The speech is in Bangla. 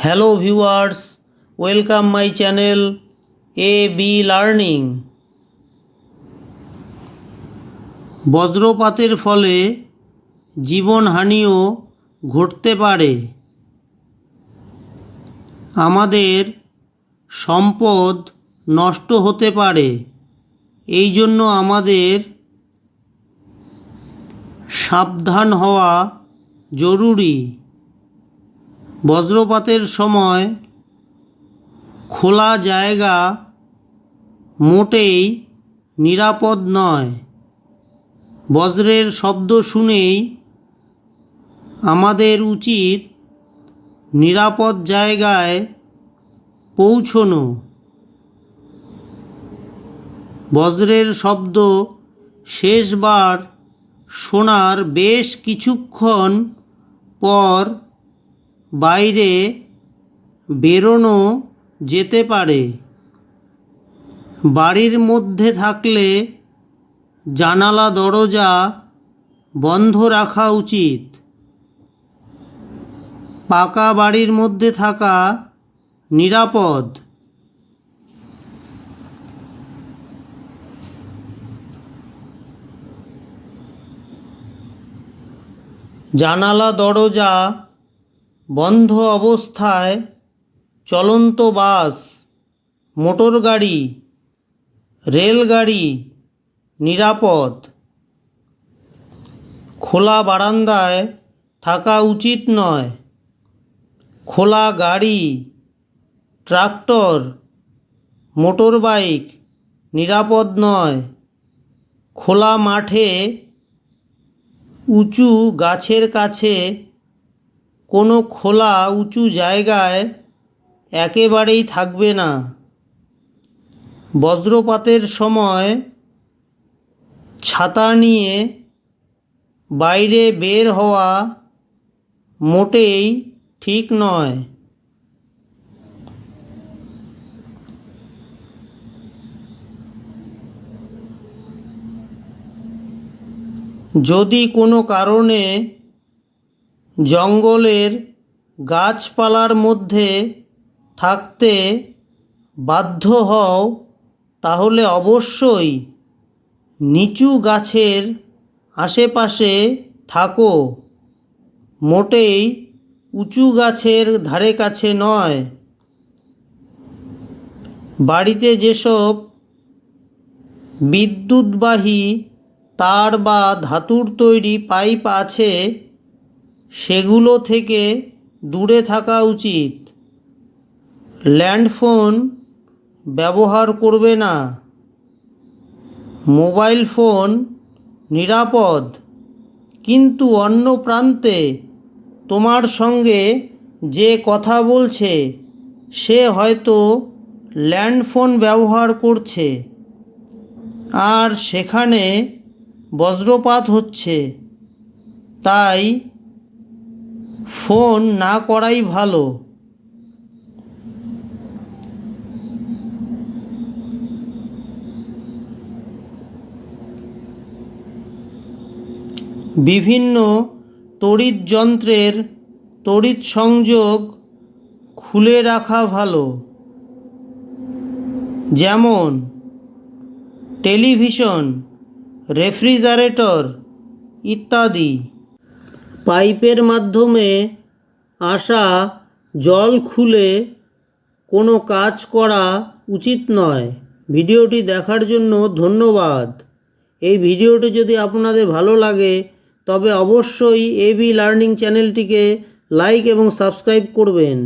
Hello viewers, welcome my channel A B learning. বজ্রপাতের ফলে জীবনহানিও ঘটতে পারে। আমাদের সম্পদ নষ্ট হতে পারে। এই জন্য আমাদের সাবধান হওয়া জরুরি। বজ্রপাতের সময় খোলা জায়গা মোটেই নিরাপদ নয়। বজ্রের শব্দ শুনেই আমাদের উচিত নিরাপদ জায়গায় পৌঁছনো। বজ্রের শব্দ শেষবার শোনার বেশ কিছুক্ষণ পর বাইরে বেরোনো যেতে পারে। বাড়ির মধ্যে থাকলে জানালা, দরজা বন্ধ রাখা উচিত। পাকা বাড়ির মধ্যে থাকা নিরাপদ। জানালা, দরজা বন্ধ অবস্থায় চলন্ত বাস, মোটর গাড়ি, রেলগাড়ি নিরাপদ। খোলা বারান্দায় থাকা উচিত নয়। খোলা গাড়ি, ট্রাক্টর, মোটর বাইক নিরাপদ নয়। খোলা মাঠে উঁচু গাছের কাছে কোনো খোলা উঁচু জায়গায় একেবারেই থাকবে না। বজ্রপাতের সময় ছাতা নিয়ে বাইরে বের হওয়া মোটেই ঠিক নয়। যদি কোনো কারণে জঙ্গলের গাছপালার মধ্যে থাকতে বাধ্য হও, তাহলে অবশ্যই নিচু গাছের আশেপাশে থাকো। মোটেই উঁচু গাছের ধারে কাছে নয়। বাড়িতে যেসব বিদ্যুৎবাহী তার বা ধাতুর তৈরি পাইপ আছে সেগুলো থেকে দূরে থাকা উচিত। ল্যান্ডফোন ব্যবহার করবে না। মোবাইল ফোন নিরাপদ। কিন্তু অন্য প্রান্তে তোমার সঙ্গে যে কথা বলছে, সে হয়তো ল্যান্ডফোন ব্যবহার করছে। আর সেখানে বজ্রপাত হচ্ছে। তাই ফোন না করাই ভালো। বিভিন্ন তড়িৎ যন্ত্রের তড়িৎ সংযোগ খুলে রাখা ভালো। যেমন, টেলিভিশন, রেফ্রিজারেটর ইত্যাদি। পাইপের মাধ্যমে আসা জল খুলে কোনো কাজ করা উচিত নয়। ভিডিওটি দেখার জন্য ধন্যবাদ। এই ভিডিওটি যদি আপনাদের ভালো লাগে, তবে অবশ্যই এবি লার্নিং চ্যানেলটিকে লাইক এবং সাবস্ক্রাইব করবেন।